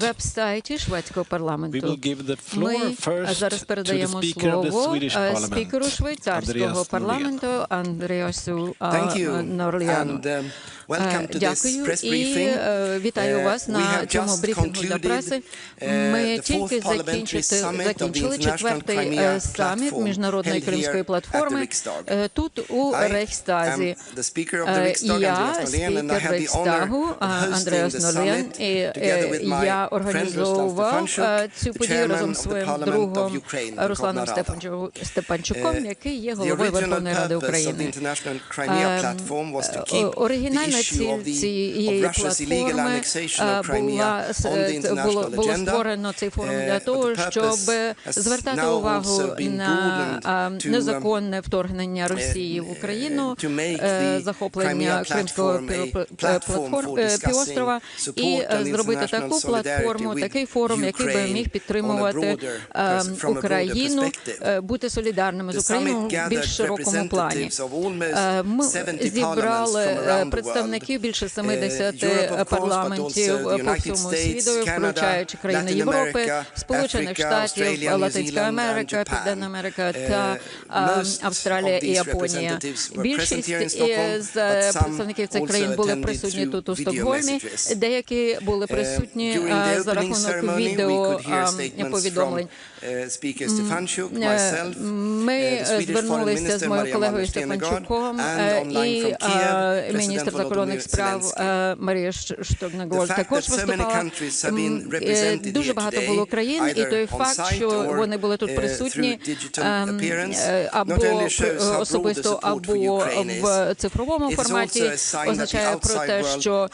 веб-сайті шведського парламенту. Ми зараз передаємо слово е, спікеру швейцарського парламенту Андріасу Thank. Норліану. Um, Дякую і е, вітаю Uh, вас на цьому брифінгу для преси. uh, Ми тільки закінчили четвертий е, саміт міжнародної кримської платформи е, тут у Рейхстазі. Е, я, спікер Рейхстагу Андреас Нолєн, і е, я організовував е, цю подію разом з своїм другом Русланом Степанчуком, Uh, який є головою Верховної Ради України. Ем, Оригінальна issue ціль цієї платформи е, була е, було, створено цей форум Uh, для того, щоб звертати увагу на е, um, незаконне вторгнення Росії в Україну, е, захоплення Кримського е, півострова і е, зробити таку платформу, такий форум, який би міг підтримувати е, Україну, е, бути солідарними з Україною в більш широкому плані. Е, Ми 70 зібрали parliaments е, представників більше 70 Е, Europe, of course, but парламентів по всьому світу, включаючи країни Європи, Сполучених Штатів, Латинська Америка. Південна Америка Е, та Австралія і Японія. Більшість із е, представників цих країн були присутні тут у Стокгольмі, деякі були присутні за рахунок відео повідомлень. uh, Е, Ми uh, звернулися з Maria колегою Стефанчуком е, і е, міністр President закордонних справ е, Марія fact також виступала. е, Дуже багато було країн, і той факт, що вони були тут uh, присутні ем, е, або особисто, або в цифровому форматі, означає про те, що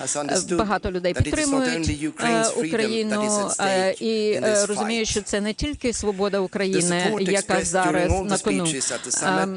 е, багато людей підтримують е, Україну е, і е, розуміють, що це не тільки свобода України, яка зараз на кону. Ем,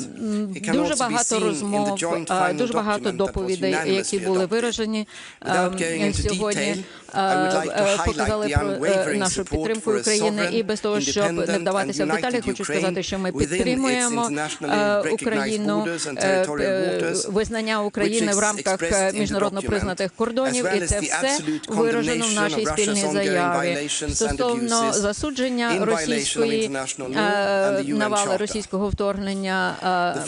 Дуже багато розмов, е, дуже багато доповідей, які були виражені ем, сьогодні. Е, Показали про е, нашу підтримку України, і без того, щоб не вдаватися в деталі, хочу сказати, що ми підтримуємо е, Україну е, е, визнання України в рамках е, міжнародно признатих кордонів, і це все виражено в нашій спільній заяві стосовно засудження російської е, навали російського вторгнення.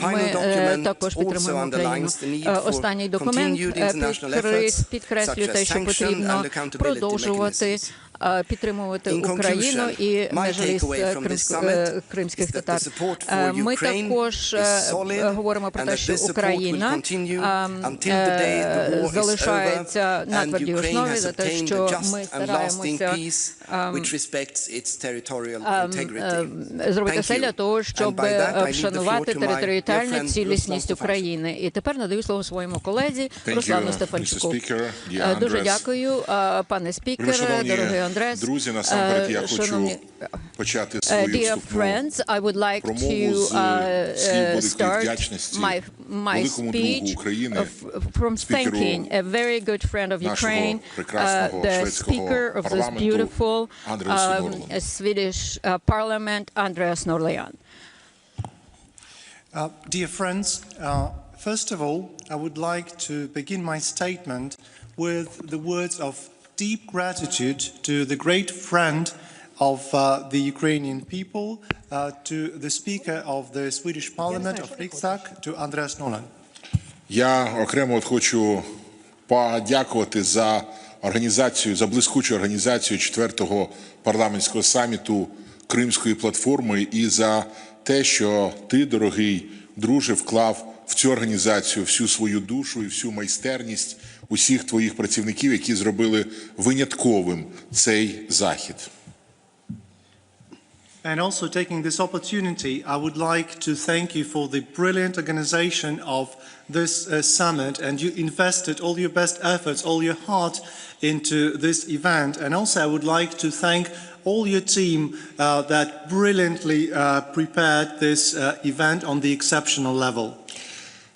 Е, Ми е, також підтримуємо Україну. Е, Останній документ е, підкреслює те, що потрібно продовжувати підтримувати Україну і my межліс е, е, кримських татар. Е, Ми також е, говоримо про те, що Україна ем, е, залишається на твердій основі за те, що ми стараємося ем, е, зробити все для того, щоб е, вшанувати територіальну цілісність України. І тепер надаю слово своєму колезі Руслану Стефанчуку. Е, Дуже дякую, е, пане Шановні дорогий Андрес. друзі, насамперед я Е, хочу шановні, почати Uh, свою dear вступну friends, I would like промову to з uh, слів uh, великої start вдячності my, my великому другу speech України, of, from спікеру thanking a very good friend of нашого Ukraine, uh, прекрасного the шведського speaker of this парламенту beautiful Андреасу um, Норлану. Swedish uh, parliament, Andreas Norlean. Uh, dear friends, uh, first of all, I would like to begin my statement with the words of deep gratitude to the great friend of uh, the Ukrainian people, uh, to the Speaker of the Swedish Parliament of Riksdag, to Andreas Nolan. Я окремо от хочу подякувати за організацію, за блискучу організацію четвертого парламентського саміту Кримської платформи і за те, що ти, дорогий друже, вклав в цю організацію всю свою душу і всю майстерність усіх твоїх працівників, які зробили винятковим цей захід. And also taking this opportunity, I would like to thank you for the brilliant organization of this uh, summit. And you invested all your best efforts, all your heart into this event. And also, I would like to thank all your team uh, that brilliantly uh, prepared this uh, event on the exceptional level.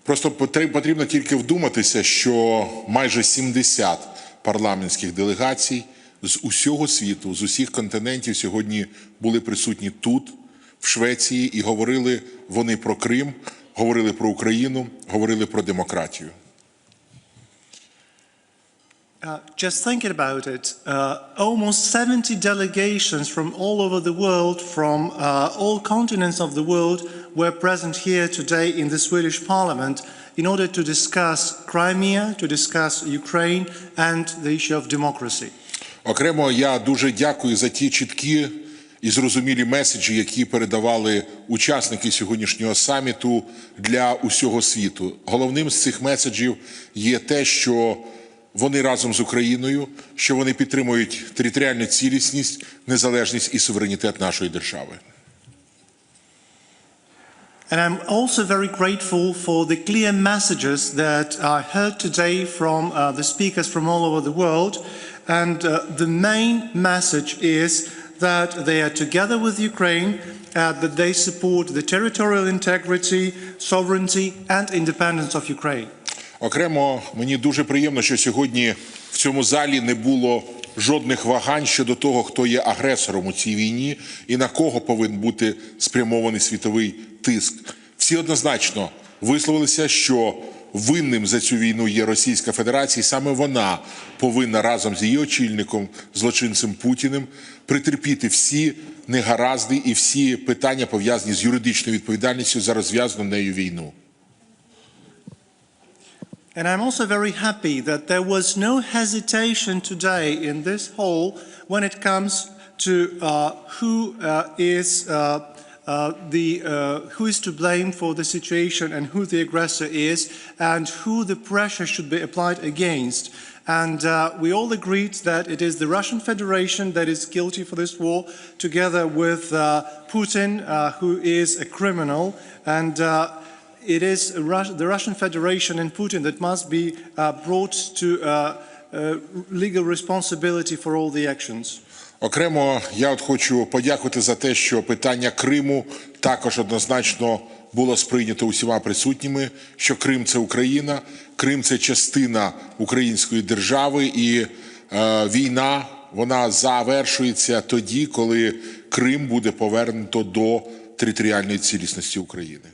Просто потр- потрібно тільки вдуматися, що майже 70 парламентських делегацій з усього світу, з усіх континентів сьогодні були присутні тут, в Швеції, і говорили вони про Крим, говорили про Україну, говорили про демократію. Uh, just thinking about it, uh, almost 70 delegations from all over the world, from uh, all continents of the world, were present here today in the Swedish Parliament in order to discuss Crimea, to discuss Ukraine, and the issue of democracy. Окремо я дуже дякую за ті чіткі і зрозумілі меседжі, які передавали учасники сьогоднішнього саміту для усього світу. Головним з цих меседжів є те, що вони разом з Україною, що вони підтримують територіальну цілісність, незалежність і суверенітет нашої держави. And I'm also very grateful for the clear messages that I heard today from uh, the speakers from all over the world. And uh, the main message is that they are together with Ukraine, uh, that they support the territorial integrity, sovereignty, and independence of Ukraine. Окремо мені дуже приємно, що сьогодні в цьому залі не було жодних вагань щодо того, хто є агресором у цій війні і на кого повинен бути спрямований світовий тиск. Всі однозначно висловилися, що винним за цю війну є Російська Федерація, і саме вона повинна разом з її очільником, злочинцем Путіним, притерпіти всі негаразди і всі питання пов'язані з юридичною відповідальністю за розв'язану нею війну. And I'm also very happy that there was no hesitation today in this hall when it comes to uh, who uh, is uh, uh, the uh, who is to blame for the situation and who the aggressor is and who the pressure should be applied against. And uh, we all agreed that it is the Russian Federation that is guilty for this war, together with uh, Putin, uh, who is a criminal, and it is Rus- the Russian Federation and Putin that must be brought to legal responsibility for all the actions. Окремо, я от хочу подякувати за те, що питання Криму також однозначно було сприйнято усіма присутніми. Що Крим це Україна, Крим це частина української держави, і е, війна вона завершується тоді, коли Крим буде повернуто до територіальної цілісності України.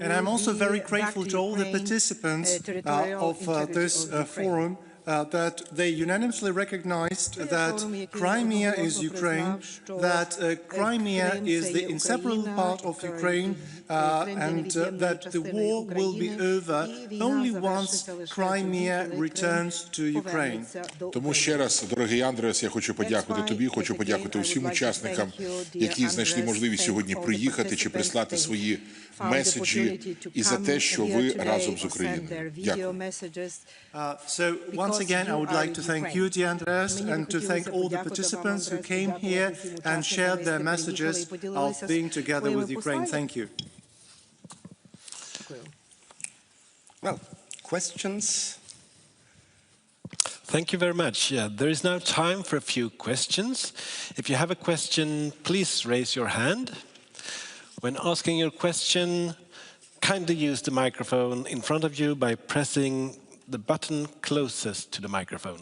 And I'm also very grateful to all the participants uh, uh, of uh, this uh, forum uh, that they unanimously recognized that Crimea is Ukraine, that uh, е, Crimea is the inseparable part of Ukraine, uh, and uh, that the war will be over only once Crimea returns to Ukraine. до Тому ще раз, дорогий Андреас, я хочу подякувати тобі, хочу подякувати усім учасникам, thank you, dear які знайшли можливість сьогодні приїхати чи прислати свої меседжі і за те, що ви разом з Україною. Дякую. Uh, so once again, I would like to thank you, Andreas, and to thank all the participants who came here and shared their messages of being together with Ukraine. Thank you. Well, questions? Thank you very much. Yeah, there is now time for a few questions. If you have a question, please raise your hand. When asking your question, kindly use the microphone in front of you by pressing the button closest to the microphone.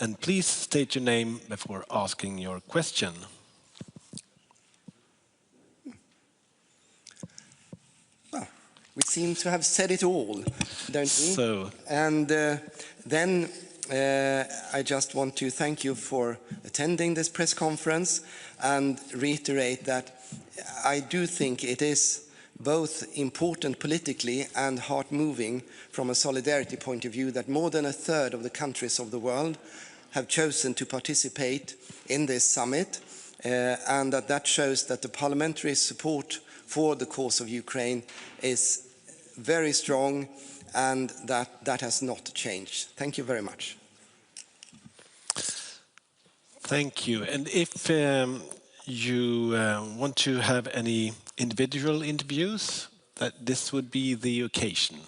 And please state your name before asking your question. We seem to have said it all, don't we? So- And uh, then uh, I just want to thank you for attending this press conference and reiterate that I do think it is both important politically and heart-moving from a solidarity point of view that more than a third of the countries of the world have chosen to participate in this summit uh, and that that shows that the parliamentary support for the cause of Ukraine is very strong and that that has not changed. Thank you very much. Thank you. And if um, you uh, want to have any individual interviews, that this would be the occasion.